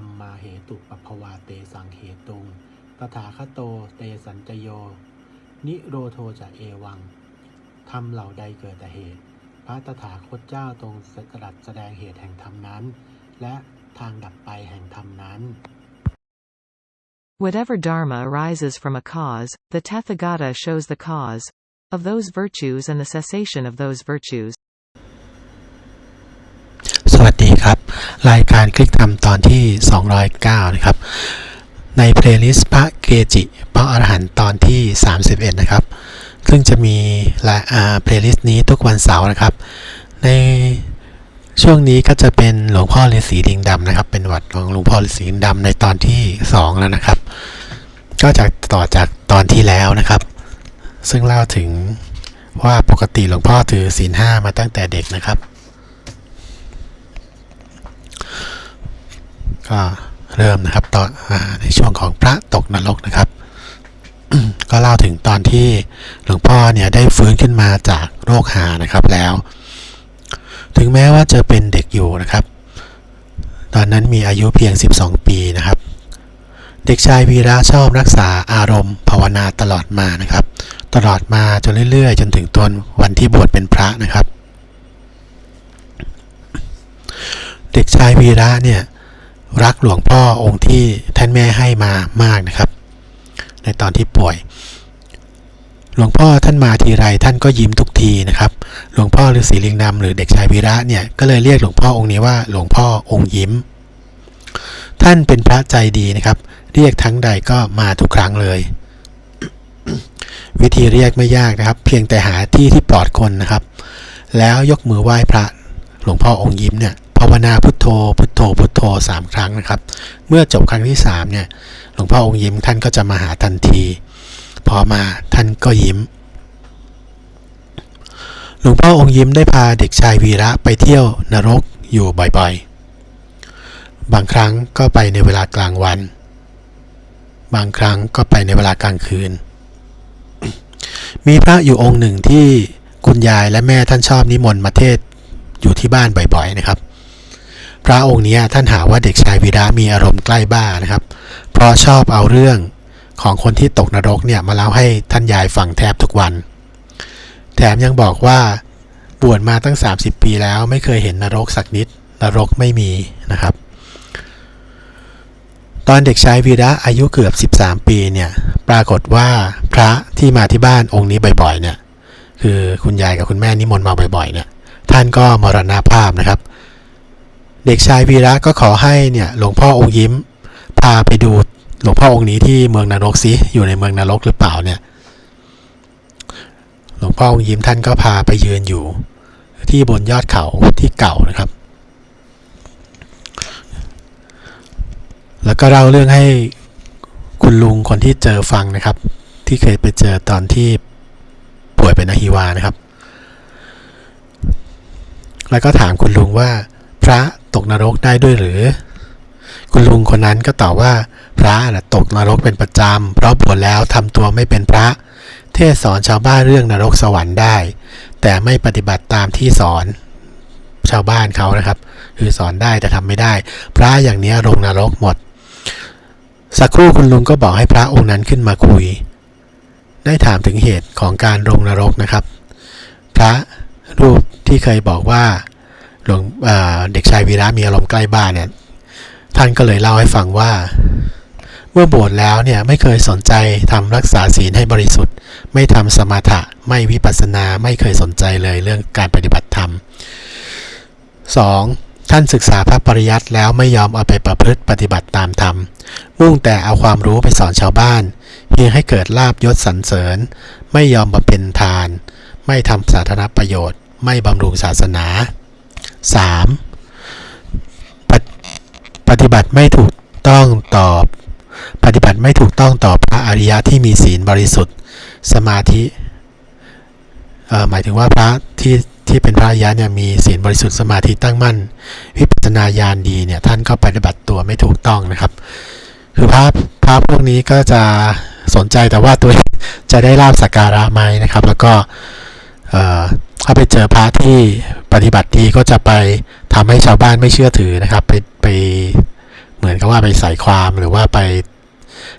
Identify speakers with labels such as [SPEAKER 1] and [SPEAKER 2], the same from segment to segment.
[SPEAKER 1] เยธรรมาเหตุปปภวาเตสังเหตุงตถาคโตเตสัญจโย นิโรโทจะเอวังทำเหล่าใดเกิดแต่เหตุ พระตถาคตเจ้าทรงตรัสแสดงเหตุแห่งธรรมนั้น และทางดับไปแห่งธรรมนั้น
[SPEAKER 2] Whatever dharma arises from a cause, the Tathagata shows the cause of those virtues and the cessation of those virtues.
[SPEAKER 3] สวัสดีครับ รายการคลิกทำตอนที่ 209 นะครับ ในเพลย์ลิสต์พระเกจิพระอรหันต์ตอนที่ 31 นะครับ ซึ่งจะมีละเพลย์ลิสต์นี้ทุกวันเสาร์นะครับ ในช่วงนี้ก็จะเป็นหลวงพ่อฤาษีดิงดำนะครับ เป็นวัดของหลวงพ่อฤาษีดิงดำในตอนที่ 2 แล้วนะครับ ก็จากต่อจากตอนที่แล้วนะครับ ซึ่งเล่าถึงว่าปกติหลวงพ่อถือศีลห้ามาตั้งแต่เด็กนะครับ ก็เริ่มนะครับตอนในช่วงของพระตกนรกนะครับ ก็เล่าถึงตอนที่หลวงพ่อเนี่ยได้ฟื้นขึ้นมาจากโรคหานะครับแล้ว ถึงแม้ว่าจะเป็นเด็กอยู่นะครับ ตอนนั้นมีอายุเพียง 12 ปีนะครับ เด็กชายวีระชอบรักษาอารมณ์ ภาวนาตลอดมานะครับ ตลอดมาจนเรื่อยๆ จนถึงตอนวันที่บวชเป็นพระนะครับ เด็กชายวีระเนี่ย รักหลวงพ่อองค์ที่ท่านแม่ให้มามากนะครับ ในตอนที่ป่วย หลวงพ่อท่านมาทีไรท่านก็ยิ้มทุกทีนะครับ หลวงพ่อฤาษีลิงดำหรือเด็กชายวีระเนี่ยก็เลยเรียกหลวงพ่อองค์นี้ว่าหลวงพ่อองค์ยิ้ม ท่านเป็นพระใจดีนะครับ เรียกทั้งใดก็มาทุกครั้งเลย วิธีเรียกไม่ยากนะครับ เพียงแต่หาที่ที่ปลอดคนนะครับ แล้วยกมือไหว้พระหลวงพ่อองค์ยิ้มเนี่ย ภาวนาพุทโธ พุทโธ พุทโธสามครั้งนะครับ เมื่อจบครั้งที่สามเนี่ย หลวงพ่อองค์ยิ้มท่านก็จะมาหาทันที พอมาท่านก็ยิ้ม หลวงพ่อองค์ยิ้มได้พาเด็กชายวีระไปเที่ยวนรกอยู่บ่อยๆ บางครั้งก็ไปในเวลากลางวัน บางครั้งก็ไปในเวลากลางคืน มีพระอยู่องค์หนึ่งที่คุณยายและแม่ท่านชอบนิมนต์มาเทศอยู่ที่บ้านบ่อยๆนะครับ พระองค์นี้ท่านหาว่าเด็กชายวีระมีอารมณ์ใกล้บ้านะครับ เพราะชอบเอาเรื่องของคนที่ตกนรกเนี่ยมาเล่าให้ท่านยายฟังแทบทุกวัน แถมยังบอกว่าบวชมาตั้ง 30 ปีแล้วไม่เคยเห็นนรกสักนิด นรกไม่มีนะครับ ตอนเด็กชายวีระอายุเกือบ 13 ปีเนี่ยปรากฏว่าพระที่มาที่บ้านองค์นี้บ่อยๆเนี่ยคือคุณยายกับคุณแม่นิมนต์มาบ่อยๆเนี่ยท่านก็มรณภาพนะครับ เด็กชายวีระก็ขอให้เนี่ยหลวงพ่อองค์ยิ้ม พาไปดูหลวงพ่อองค์นี้ที่เมืองนรกสิอยู่ในเมืองนรกหรือเปล่าเนี่ยหลวงพ่อองค์ยิ้มท่านก็พาไปยืนอยู่ ที่บนยอดเขาที่เก่านะครับ แล้วก็เล่าเรื่องให้คุณลุงคนที่เจอฟังนะครับ ที่เคยไปเจอตอนที่ป่วยเป็นอหิวานะครับ แล้วก็ถามคุณลุงว่าพระ ตกนรกได้ด้วยหรือ คุณลุงคนนั้นก็ตอบว่า พระนะตกนรกเป็นประจำ เพราะบวชแล้วทำตัวไม่เป็นพระ เทศสอนชาวบ้านเรื่องนรกสวรรค์ได้ แต่ไม่ปฏิบัติตามที่สอนชาวบ้านเขานะครับ คือสอนได้แต่ทำไม่ได้ พระอย่างนี้ลงนรกหมด สักครู่คุณลุงก็บอกให้พระองค์นั้นขึ้นมาคุย ได้ถามถึงเหตุของการลงนรกนะครับ พระรูปที่เคยบอกว่า ลวงเด็กชายวีระมีอารมณ์ใกล้บ้านเนี่ย ท่านก็เลยเล่าให้ฟังว่า เมื่อบวชแล้วเนี่ยไม่เคยสนใจทำรักษาศีลให้บริสุทธิ์ ไม่ทำสมถะไม่วิปัสสนาไม่เคยสนใจเลยเรื่องการปฏิบัติธรรม 2. ท่านศึกษาพระปริยัติแล้วไม่ยอมเอาไปประพฤติปฏิบัติตามธรรม มุ่งแต่เอาความรู้ไปสอนชาวบ้าน เพียงให้เกิดลาบยศสรรเสริญ ไม่ยอมบำเพ็ญทาน ไม่ทำสาธารณประโยชน์ ไม่บำรุงศาสนา 3. ปปฏิบัติไม่ถูกต้องต่อปฏิบัติไม่ถูกต้องต่อพระอริยะที่มีศีลบริสุทธิ์ สมาธิหมายถึงว่าพระที่ที่เป็นพระอริยะเนี่ยมีศีลบริสุทธิ์สมาธิตั้งมั่น วิปัสสนาญาณดีเนี่ยท่านก็ปฏิบัติตัวไม่ถูกต้องนะครับคือพระพระพวกนี้ก็จะสนใจแต่ว่าตัวจะได้ลาบสักการะไหมนะครับ แล้วก็ ถ้าไปเจอพระที่ปฏิบัติดีก็จะไปทำให้ชาวบ้านไม่เชื่อถือนะครับ ไปไปเหมือนกับว่าไปใส่ความหรือว่าไป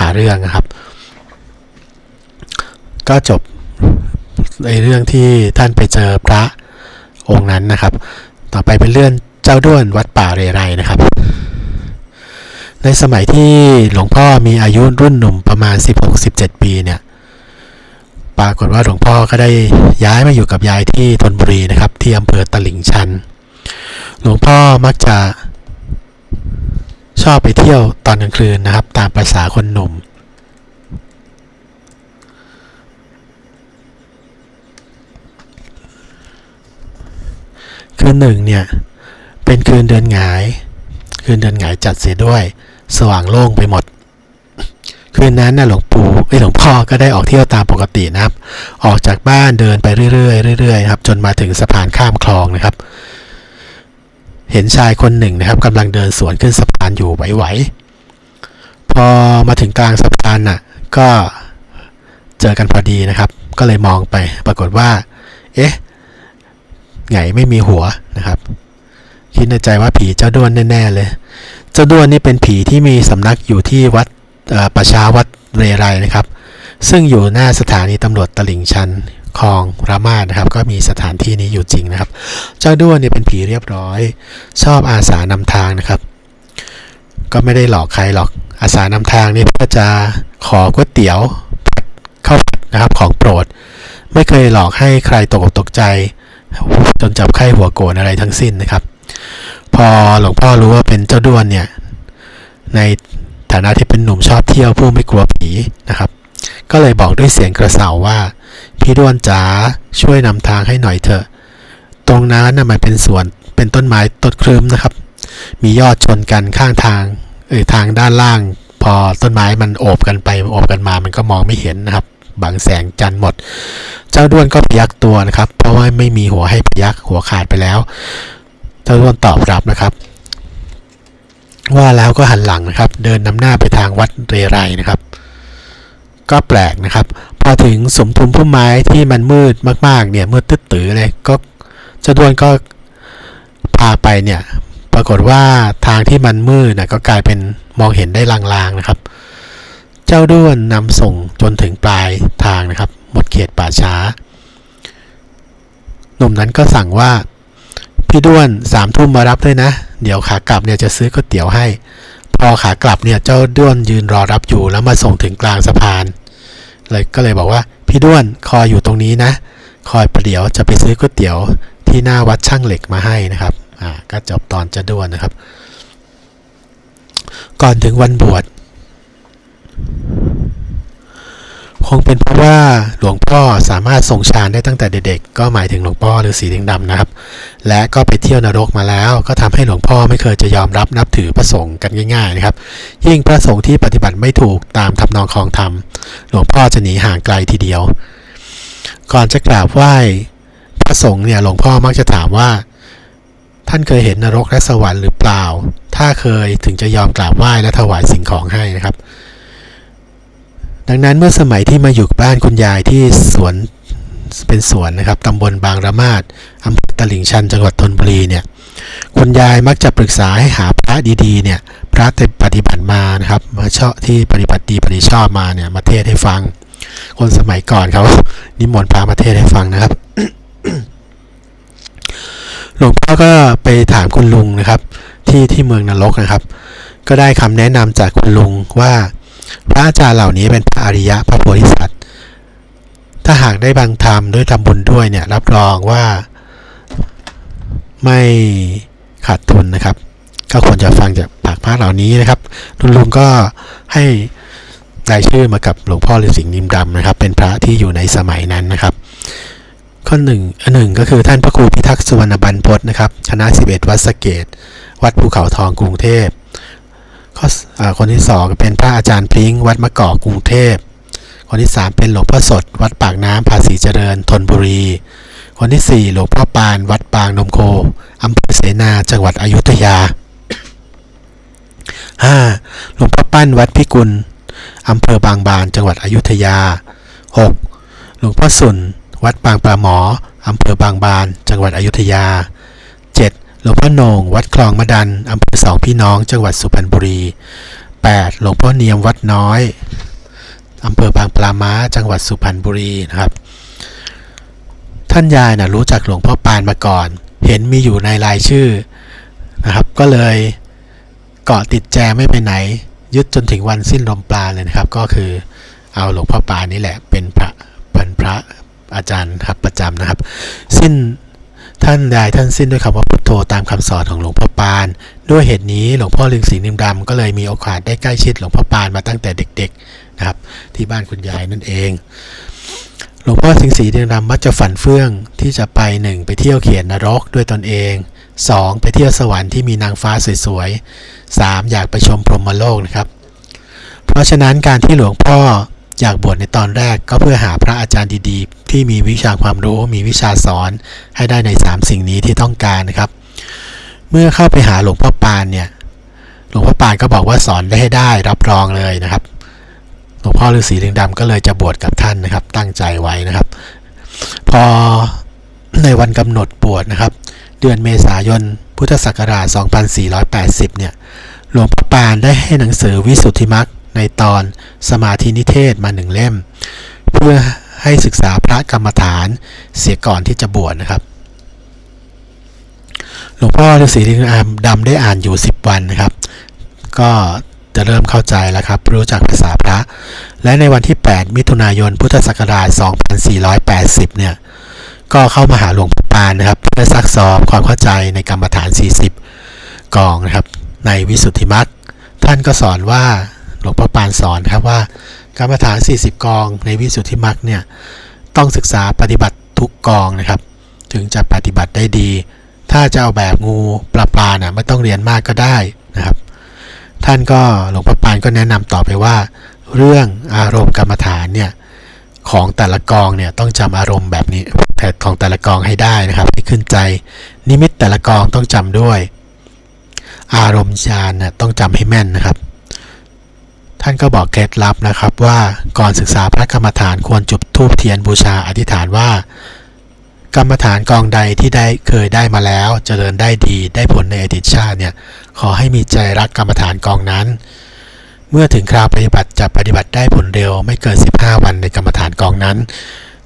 [SPEAKER 3] หาเรื่องนะครับ ก็จบในเรื่องที่ท่านไปเจอพระองค์นั้นนะครับ ต่อไปเป็นเรื่องเจ้าด้วนวัดป่าเรไรนะครับ ในสมัยที่หลวงพ่อมีอายุรุ่นหนุ่มประมาณ 16-17 ปีเนี่ย ปรากฏว่าหลวงพ่อก็ได้ย้ายมาอยู่กับยายที่ธนบุรีนะครับ ที่อำเภอตลิ่งชัน หลวงพ่อมักจะชอบไปเที่ยวตอนกลางคืนนะครับ ตามภาษาคนหนุ่ม คืนหนึ่งเนี่ย เป็นคืนเดือนหงาย คืนเดือนหงายจัดเสียด้วย สว่างโล่งไปหมด คืนนั้นน่ะหลวงปู่ไอ้หลวงพ่อก็ได้ออกเที่ยวตามปกตินะครับ ออกจากบ้านเดินไปเรื่อยๆเรื่อยๆครับจนมาถึงสะพานข้ามคลองนะครับ เห็นชายคนหนึ่งนะครับกำลังเดินสวนขึ้นสะพานอยู่ไหวๆพอมาถึงกลางสะพานน่ะก็เจอกันพอดีนะครับ ก็เลยมองไปปรากฏว่า เอ๊ะไงไม่มีหัวนะครับ คิดในใจว่าผีเจ้าด้วนแน่ๆเลย เจ้าด้วนนี่เป็นผีที่มีสำนักอยู่ที่วัด ประชาวัดเรไรนะครับ ซึ่งอยู่หน้าสถานีตำรวจตลิ่งชันคลองรามาสนะครับ ก็มีสถานที่นี้อยู่จริงนะครับ เจ้าด้วนเนี่ยเป็นผีเรียบร้อย ชอบอาสานำทางนะครับ ก็ไม่ได้หลอกใครหรอกอาสานำทางนี่เพื่อจะขอก๋วยเตี๋ยวผัดข้าวนะครับของโปรด ไม่เคยหลอกให้ใครตกอกตกใจ จนจับไข้หัวโกรธอะไรทั้งสิ้นนะครับ พอหลวงพ่อรู้ว่าเป็นเจ้าด้วนเนี่ยใน ฐานะที่เป็นหนุ่มชอบเที่ยวผู้ไม่กลัวผีนะครับ ก็เลยบอกด้วยเสียงกระเสาว่า พี่ด้วนจ๋าช่วยนำทางให้หน่อยเถอะ ตรงนั้นน่ะมันเป็นสวนเป็นต้นไม้ต้นครึ้มนะครับ มียอดชนกันข้างทางเออทางด้านล่าง พอต้นไม้มันโอบกันไปโอบกันมามันก็มองไม่เห็นนะครับบังแสงจันทร์หมด เจ้าด้วนก็พยักตัวนะครับ เพราะว่าไม่มีหัวให้พยักหัวขาดไปแล้ว เจ้าด้วนตอบรับนะครับ ว่าแล้วก็หันหลังนะครับ เดินนำหน้าไปทางวัดเรไรนะครับ ก็แปลกนะครับ พอถึงสมทุมพุ่มไม้ที่มันมืดมากๆเนี่ยมืดตึ๊ดตือเลยก็เจ้าด้วนก็พาไปเนี่ยปรากฏว่าทางที่มันมืดนะก็กลายเป็นมองเห็นได้ลางๆนะครับ เจ้าด้วนนำส่งจนถึงปลายทางนะครับ หมดเขตป่าช้า หนุ่มนั้นก็สั่งว่า พี่ด้วนสามทุ่มมารับด้วยนะ เดี๋ยวขากลับเนี่ยจะซื้อก๋วยเตี๋ยวให้ พอขากลับเนี่ยเจ้าด้วนยืนรอรับอยู่แล้วมาส่งถึงกลางสะพาน เลยก็เลยบอกว่าพี่ด้วนคอยอยู่ตรงนี้นะ คอยประเดี๋ยวจะไปซื้อก๋วยเตี๋ยวที่หน้าวัดช่างเหล็กมาให้นะครับ อ่า ก็จบตอนเจะด้วนนะครับ ก่อนถึงวันบวช คงเป็นเพราะว่าหลวงพ่อสามารถทรงฌานได้ตั้งแต่เด็กๆ ก็หมายถึงหลวงพ่อฤาษีลิงดำนะครับ และก็ไปเที่ยวนรกมาแล้ว ก็ทำให้หลวงพ่อไม่เคยจะยอมรับนับถือพระสงฆ์กันง่ายๆนะครับ ยิ่งพระสงฆ์ที่ปฏิบัติไม่ถูกตามทำนองคลองธรรม หลวงพ่อจะหนีห่างไกลทีเดียว ก่อนจะกราบไหว้พระสงฆ์เนี่ยหลวงพ่อมักจะถามว่า ท่านเคยเห็นนรกและสวรรค์หรือเปล่า ถ้าเคยถึงจะยอมกราบไหว้และถวายสิ่งของให้นะครับ ดังนั้นเมื่อสมัยที่มาอยู่บ้านคุณยายที่สวนเป็นสวนนะครับตำบลบางระมาดอำเภอตลิ่งชันจังหวัดธนบุรีเนี่ยคุณยายมักจะปรึกษาให้หาพระดีๆเนี่ยพระที่ปฏิบัติมานะครับมาเชอบที่ปฏิบัติดีปฏิชอบมาเนี่ยมาเทศให้ฟัง คนสมัยก่อนเขานิมนต์พระมาเทศให้ฟังนะครับหลวงพ่อก็ไปถามคุณลุงนะครับ ที่ที่เมืองนรกนะครับ ก็ได้คำแนะนำจากคุณลุงว่า พระอาจารย์เหล่านี้เป็นพระอริยะพระโพธิสัตว์ ถ้าหากได้บังธรรมด้วยทำบุญด้วยเนี่ยรับรองว่าไม่ขาดทุนนะครับ ก็ควรจะฟังจากปากพระเหล่านี้นะครับคุณลุงก็ให้รายชื่อมากับหลวงพ่อฤาษีนิมดำนะครับ เป็นพระที่อยู่ในสมัยนั้นนะครับ ข้อหนึ่งอันหนึ่งก็คือท่านพระครูพิทักษ์สุวรรณบรรพตนะครับคณะ11 วัดสเกต วัดภูเขาทองกรุงเทพ ข้อคนที่สองเป็นพระอาจารย์พริ้งวัดมะกอกกรุงเทพ คนที่สามเป็นหลวงพ่อสด วัดปากน้ำภาษีเจริญธนบุรี คนที่สี่หลวงพ่อปานวัดปางนมโคอำเภอเสนาจังหวัดอยุธยาห้าหลวงพ่อปั้นวัดพิกุลอำเภอบางบานจังหวัดอยุธยาหกหลวงพ่อสุน วัดปางปลาหมออำเภอบางบาน จังหวัดอยุธยา หลวงพ่อโหนงวัดคลองมะดันอำเภอสองพี่น้องจังหวัดสุพรรณบุรี 8. หลวงพ่อเนียมวัดน้อยอำเภอบางปลาม้าจังหวัดสุพรรณบุรีนะครับ ท่านยายนะรู้จักหลวงพ่อปานมาก่อน เห็นมีอยู่ในรายชื่อนะครับ ก็เลยเกาะติดแจไม่ไปไหน ยึดจนถึงวันสิ้นลมปราณเลยนะครับ ก็คือเอาหลวงพ่อปานนี่แหละเป็นพระเป็นพระอาจารย์ครับประจำนะครับ สิ้น ท่านยายท่านสิ้นด้วยคำว่าพุทโธตามคำสอนของหลวงพ่อปาน ด้วยเหตุนี้หลวงพ่อลึงสีนิมดำก็เลยมีโอกาสได้ใกล้ชิดหลวงพ่อปานมาตั้งแต่เด็กๆนะครับ ที่บ้านคุณยายนั่นเองหลวงพ่อสิงห์สีนิมดำมักจะฝันเฟื่องที่จะไปหนึ่งไปเที่ยวเขียนนรกด้วยตนเอง 2. ไปเที่ยวสวรรค์ที่มีนางฟ้าสวยๆ 3. อยากไปชมพรหมโลกนะครับ เพราะฉะนั้นการที่หลวงพ่อ อยากบวชในตอนแรกก็เพื่อหาพระอาจารย์ดีๆ ที่มีวิชาความรู้มีวิชาสอนให้ได้ใน 3 สิ่งนี้ที่ต้องการนะครับ เมื่อเข้าไปหาหลวงพ่อปานเนี่ยหลวงพ่อปานก็บอกว่าสอนได้ให้ได้รับรองเลยนะครับหลวงพ่อฤาษีลิงดำก็เลยจะบวชกับท่านนะครับ ตั้งใจไว้นะครับ พอในวันกำหนดบวชนะครับ เดือนเมษายนพุทธศักราช 2480 เนี่ยหลวงพ่อปานได้ให้หนังสือวิสุทธิมรรค ในตอนสมาธินิเทศมาหนึ่งเล่ม เพื่อให้ศึกษาพระกรรมฐานเสียก่อนที่จะบวชนะครับ หลวงพ่อฤาษีลิงามดำได้อ่านอยู่ 10 วันนะครับ ก็จะเริ่มเข้าใจแล้วครับ รู้จักภาษาพระ และในวันที่ 8 มิถุนายน พุทธศักราช 2480 เนี่ย ก็เข้ามาหาหลวงพ่อปานนะครับ เพื่อซักซ้อมความเข้าใจในกรรมฐาน 40 กองนะครับ ในวิสุทธิมรรค ท่านก็สอนว่า หลวงพ่อปานสอนครับว่ากรรมฐาน 40 กองในวิสุทธิมรรคเนี่ยต้องศึกษาปฏิบัติทุกกองนะครับ ถึงจะปฏิบัติได้ดี ถ้าจะเอาแบบงูปลาปลาน่ะไม่ต้องเรียนมากก็ได้นะครับ ท่านก็หลวงพ่อปานก็แนะนำต่อไปว่า เรื่องอารมณ์กรรมฐานเนี่ยของแต่ละกองเนี่ยต้องจำอารมณ์แบบนี้แต่ของแต่ละกองให้ได้นะครับ ที่ขึ้นใจ นิมิตแต่ละกองต้องจำด้วย อารมณ์ฌานน่ะต้องจำให้แม่นนะครับ ท่านก็บอกเคล็ดลับนะครับว่าก่อนศึกษาพระกรรมฐานควรจุดธูปเทียนบูชาอธิษฐานว่า กรรมฐานกองใดที่ได้เคยได้มาแล้วเจริญได้ดีได้ผลในอดีตชาติเนี่ยขอให้มีใจรักกรรมฐานกองนั้น เมื่อถึงคราวปฏิบัติจะปฏิบัติได้ผลเร็วไม่เกิน 15 วันในกรรมฐานกองนั้น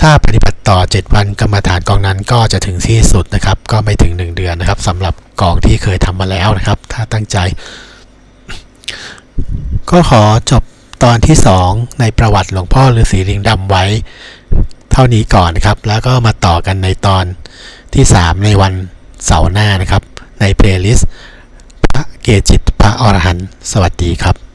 [SPEAKER 3] ถ้าปฏิบัติต่อ 7 วันกรรมฐานกองนั้นก็จะถึงที่สุดนะครับ ก็ไม่ถึง 1 เดือนนะครับสำหรับกองที่เคยทำมาแล้วนะครับ ถ้าตั้งใจ ก็ขอจบตอนที่ 2 ในประวัติหลวงพ่อฤาษีลิงดำไว้ เท่านี้ก่อนครับ แล้วก็มาต่อกันในตอนที่ 3 ในวันเสาร์หน้านะครับ ในเพลย์ลิสต์พระเกจิตพระอรหันต์สวัสดีครับ